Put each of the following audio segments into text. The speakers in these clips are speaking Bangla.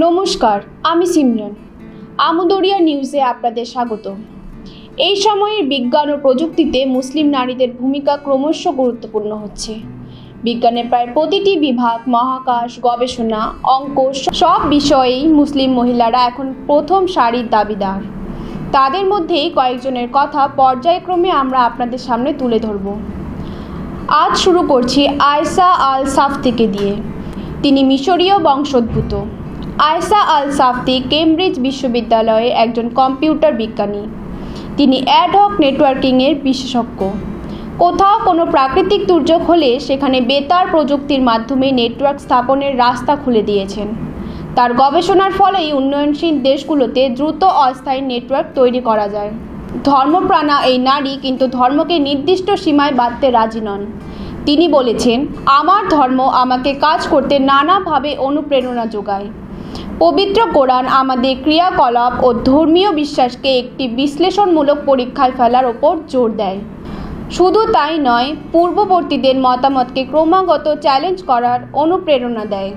নমস্কার, আমি সিমরন। আমদরিয়া নিউজে আপনাদের স্বাগত। এই সময়ের বিজ্ঞান ও প্রযুক্তিতে মুসলিম নারীদের ভূমিকা ক্রমশ গুরুত্বপূর্ণ হচ্ছে। বিজ্ঞানের প্রায় প্রতিটি বিভাগ, মহাকাশ, গবেষণা অঙ্ক সব বিষয়েই মুসলিম মহিলারা এখন প্রথম সারির দাবিদার। তাদের মধ্যেই কয়েকজনের কথা পর্যায়ক্রমে আমরা আপনাদের সামনে তুলে ধরব। আজ শুরু করছি আয়সা আল সাফ থেকে দিয়ে। তিনি মিশরীয় বংশোদ্ভূত। আয়সা আল সাফতি কেমব্রিজ বিশ্ববিদ্যালয়ের একজন কম্পিউটার বিজ্ঞানী। তিনি অ্যাডহক নেটওয়ার্কিংয়ের বিশেষজ্ঞ। কোথাও কোনো প্রাকৃতিক দুর্যোগ হলে সেখানে বেতার প্রযুক্তির মাধ্যমে নেটওয়ার্ক স্থাপনের রাস্তা খুলে দিয়েছেন। তার গবেষণার ফলেই উন্নয়নশীল দেশগুলোতে দ্রুত অস্থায়ী নেটওয়ার্ক তৈরি করা যায়। ধর্মপ্রাণা এই নারী কিন্তু ধর্মকে নির্দিষ্ট সীমায় বাঁধতে রাজি নন। তিনি বলেছেন, আমার ধর্ম আমাকে কাজ করতে নানাভাবে অনুপ্রেরণা যোগায়। পবিত্র কোরআন, আমাদের ক্রিয়াকলাপ ও ধর্মীয় বিশ্বাসকে একটি বিশ্লেষণমূলক পরীক্ষায় ফেলার ওপর জোর দেয়। শুধু তাই নয়, পূর্ববর্তীদের মতামতকে ক্রমাগত চ্যালেঞ্জ করার অনুপ্রেরণা দেয়।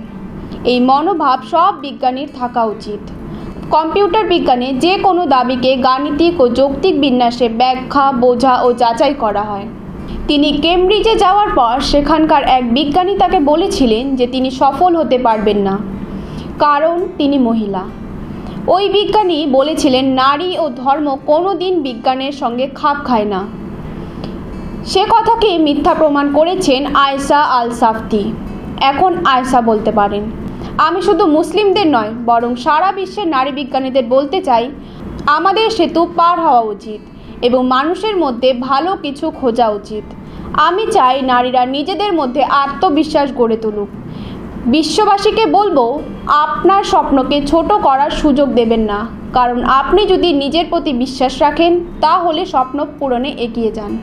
এই মনোভাব সব বিজ্ঞানীর থাকা উচিত। কম্পিউটার বিজ্ঞানে যে কোনো দাবিকে গাণিতিক ও যৌক্তিক বিন্যাসে ব্যাখ্যা, বোঝা ও যাচাই করা হয়। তিনি কেমব্রিজে যাওয়ার পর সেখানকার এক বিজ্ঞানী তাকে বলেছিলেন যে তিনি সফল হতে পারবেন না। কারণ তিনি মহিলা। ওই বিজ্ঞানী বলেছিলেন, নারী ও ধর্ম কোনো দিন বিজ্ঞানের সঙ্গে খাপ খায় না। সে কথাকে মিথ্যা প্রমাণ করেছেন আয়সা আল সাফতি এখন আয়সা বলতে পারেন, আমি শুধু মুসলিমদের নয়, বরং সারা বিশ্বের নারী বিজ্ঞানীদের বলতে চাই, আমাদের সেতু পার হওয়া উচিত এবং মানুষের মধ্যে ভালো কিছু খোঁজা উচিত। আমি চাই নারীরা নিজেদের মধ্যে আত্মবিশ্বাস গড়ে তুলুক। বিশ্ববাসীকে বলব, আপনার স্বপ্নকে ছোট করার সুযোগ দেবেন না। কারণ আপনি যদি নিজের প্রতি বিশ্বাস রাখেন, তাহলে স্বপ্ন পূরণে এগিয়ে যান।